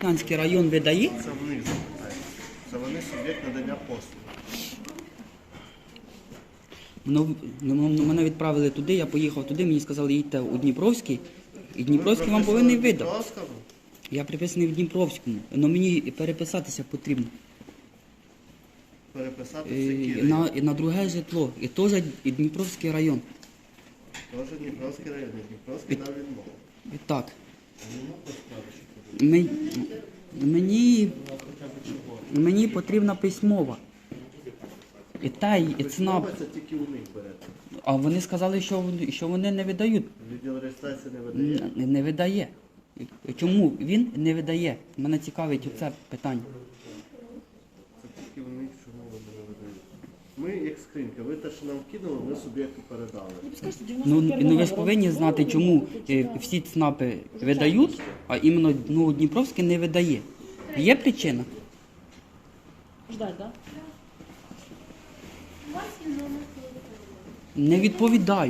Снянський район видає? Це в них запитають. Це вони суб'єкт надання послуг. Ну, ну, ну, мене відправили туди, я поїхав туди, мені сказали, їдьте у Дніпровський. І Дніпровський вам повинен видати. Я приписаний в Дніпровському, але мені переписатися потрібно. Переписати Е, На, на друге житло. І теж і Дніпровський район. Теж Дніпровський район. Дніпровський дав відмову. І так. Ну, по справі, що подивитися. Мен- Мені, мені потрібна письмова. І та, і ціна. Це тільки у них берете. А вони сказали, що, вони- що вони не видають. Відділ реєстрації не видає. Не, не видає. Чому він не видає? Мене цікавить це питання. Це тільки у них, чому вони не видають. Ми, як скринька, ви те, що нам кинули, ми суб'єкту передали. Ну, ну ви ж повинні знати, чому е, всі ЦНАПи видають, а іменно ну, Дніпровське не видає. Є причина? Ждать, так? Не відповідаю.